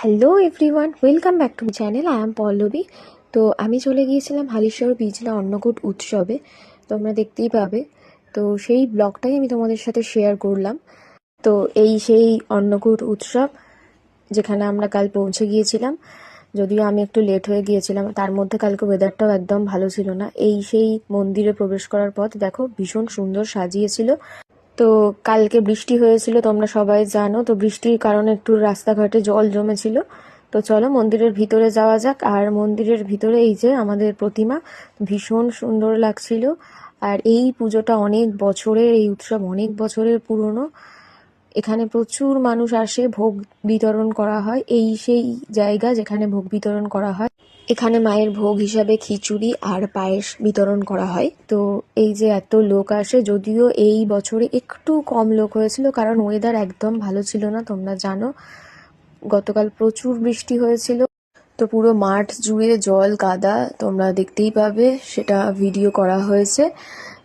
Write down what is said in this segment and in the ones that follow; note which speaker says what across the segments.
Speaker 1: Hello everyone welcome back to channel I am Pallavi তো আমি চলে গিয়েছিলাম হালিশহর বিজলা অন্নকূট উৎসবে। তোমরা দেখতেই পাবে। তো সেই ব্লগটাই আমি তোমাদের সাথে শেয়ার করলাম। তো এই সেই অন্নকূট উৎসব, যেখানে আমরা কাল পৌঁছে গিয়েছিলাম, যদিও আমি একটু লেট হয়ে গিয়েছিলাম, তার মধ্যে কালকে ওয়েদারটাও একদম ভালো ছিল না। এই সেই মন্দিরে প্রবেশ করার পথ, দেখো, ভীষণ সুন্দর সাজিয়েছিল। তো কালকে বৃষ্টি হয়েছিল, তোমরা সবাই জানো। তো বৃষ্টির কারণে একটু রাস্তাঘাটে জল জমেছিল। তো চলো মন্দিরের ভিতরে যাওয়া যাক। আর মন্দিরের ভিতরে এই যে আমাদের প্রতিমা, ভীষণ সুন্দর লাগছিল। আর এই পুজোটা অনেক বছরের, এই উৎসব অনেক বছরের পুরনো। এখানে প্রচুর মানুষ আসে, ভোগ বিতরণ করা হয়। এই সেই জায়গা যেখানে ভোগ বিতরণ করা হয়। এখানে মায়ের ভোগ হিসাবে খিচুড়ি আর পায়েস বিতরণ করা হয়। তো এই যে এত লোক আসে, যদিও এই বছরে একটু কম লোক হয়েছিল, কারণ ওয়েদার একদম ভালো ছিল না, তোমরা জানো। গতকাল প্রচুর বৃষ্টি হয়েছিল। তো পুরো মাঠ জুড়ে জল কাদা তোমরা দেখতেই পাবে, সেটা ভিডিও করা হয়েছে।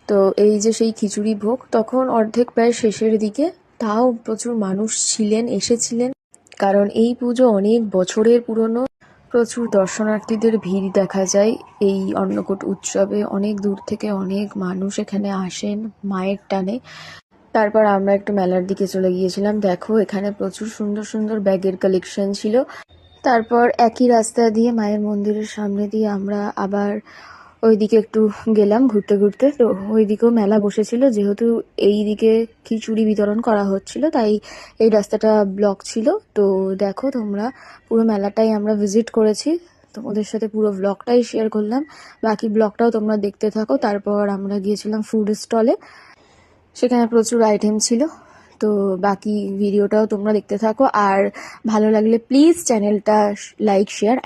Speaker 1: তো এই যে সেই খিচুড়ি ভোগ, তখন অর্ধেক প্রায় শেষের দিকে তাও প্রচুর মানুষ ছিলেন, এসেছিলেন। কারণ এই পুজো অনেক বছরের পুরনো। প্রচুর দর্শনার্থীদের ভিড় দেখা যায়। এই অন্নকূট উৎসবে অনেক দূর থেকে অনেক মানুষ এখানে আসেন মায়ের টানে। তারপর আমরা একটু মেলার দিকে চলে গিয়েছিলাম। দেখো, এখানে প্রচুর সুন্দর সুন্দর ব্যাগের কালেকশন ছিল। তারপর একই রাস্তা দিয়ে মায়ের মন্দিরের সামনে দিয়ে আমরা আবার ওইদিকে একটু গেলাম ঘুরতে ঘুরতে। তো ওইদিকেও মেলা বসেছিল। যেহেতু এই দিকে খিচুড়ি বিতরণ করা হচ্ছিল, তাই এই রাস্তাটা ব্লক ছিল। তো দেখো তোমরা, পুরো মেলাটাই আমরা ভিজিট করেছি। তোমাদের সাথে পুরো ব্লগটাই শেয়ার করলাম। বাকি ব্লগটাও তোমরা দেখতে থাকো। তারপর আমরা গিয়েছিলাম ফুড স্টলে সেখানে প্রচুর আইটেম ছিল। তো বাকি ভিডিওটাও তোমরা দেখতে থাকো। আর ভালো লাগলে প্লিজ চ্যানেলটা লাইক শেয়ার